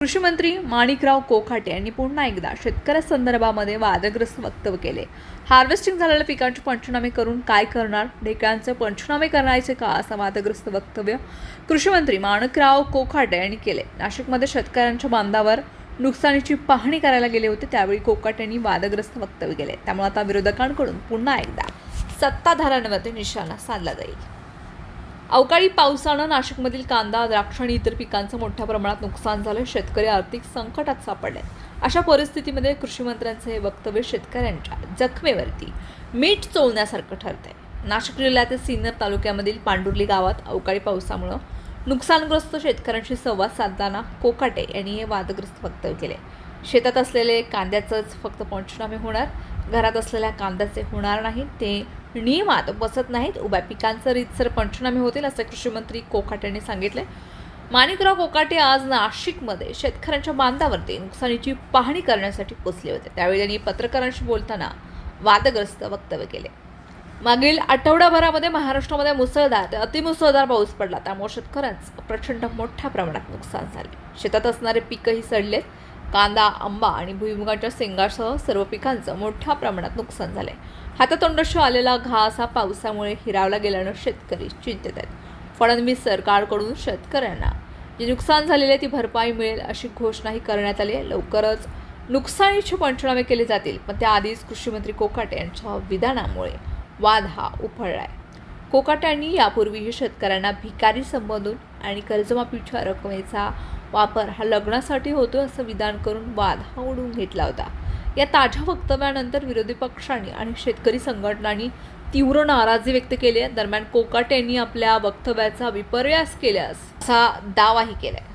कृषीमंत्री माणिकराव कोखाटे यांनी पुन्हा एकदा शेतकऱ्यासंदर्भामध्ये वादग्रस्त वक्तव्य केले. हार्वेस्टिंग झालेल्या पिकांचे पंचनामे करून काय करणार ढेकळांचे पंचनामे करायचे का असं वादग्रस्त वक्तव्य कृषीमंत्री माणिकराव कोखाटे यांनी केले. नाशिकमध्ये शेतकऱ्यांच्या बांधावर नुकसानीची पाहणी करायला गेले होते त्यावेळी कोकाटे यांनी वादग्रस्त वक्तव्य केले. त्यामुळे आता विरोधकांकडून पुन्हा एकदा सत्ताधाऱ्यांवरती निशाणा साधला जाईल. अवकाळी पावसानं नाशिकमधील कांदा द्राक्ष आणि इतर पिकांचं मोठ्या प्रमाणात नुकसान झालं. शेतकरी आर्थिक संकटात सापडले. अशा परिस्थितीमध्ये कृषीमंत्र्यांचं हे वक्तव्य शेतकऱ्यांच्या जखमेवरती. मीठ चोळण्यासारखं ठरतंय. नाशिक जिल्ह्यातील सिन्नर तालुक्यामधील पांडुर्ली गावात अवकाळी पावसामुळं नुकसानग्रस्त शेतकऱ्यांशी संवाद साधताना कोकाटे यांनी हे वादग्रस्त वक्तव्य केले. शेतात असलेले कांद्याचंच फक्त पंचनामे होणार. घरात असलेल्या कांद्याचे होणार नाही. ते नियमात बसत नाहीत. उभ्या पिकांचं रीतसर पंचनामे होतील असे कृषीमंत्री कोकाटे यांनी सांगितले माणिकराव कोकाटे आज नाशिकमध्ये शेतकऱ्यांच्या बांधावरती नुकसानीची पाहणी करण्यासाठी पोचले होते. त्यावेळी त्यांनी पत्रकारांशी बोलताना वादग्रस्त वक्तव्य केले. मागील आठवडाभरामध्ये महाराष्ट्रामध्ये मुसळधार ते अतिमुसळधार पाऊस पडला. त्यामुळे शेतकऱ्यांचं प्रचंड मोठ्या प्रमाणात नुकसान झाले. शेतात असणारे पीकही सडलेत. कांदा आंबा आणि भुईमुगाच्या शेंगासह सर्व पिकांचं मोठ्या प्रमाणात नुकसान झालंय. हातातोंडाशी आलेला घास हा पावसामुळे हिरावला गेल्यानं शेतकरी चिंतेत आहेत. फडणवीस सरकारकडून शेतकऱ्यांना जे नुकसान झालेले आहे ती भरपाई मिळेल अशी घोषणाही करण्यात आली आहे. लवकरच नुकसानीचे पंचनामे केले जातील पण त्याआधीच कृषीमंत्री कोकाटे यांच्या विधानामुळे वाद हा उफळलाय. आहे यांनी यापूर्वीही शेतकऱ्यांना भिकारी संबोधून आणि कर्जमाफीच्या रकमेचा वापर हा लग्नासाठी होतो असं विधान करून वाद हा उडवून घेतला होता. या ताज्या वक्तव्यानंतर विरोधी पक्षांनी आणि शेतकरी संघटनांनी तीव्र नाराजी व्यक्त केली आहे. दरम्यान कोकाट यांनी आपल्या वक्तव्याचा विपर्यास केल्यास असा दावाही आहे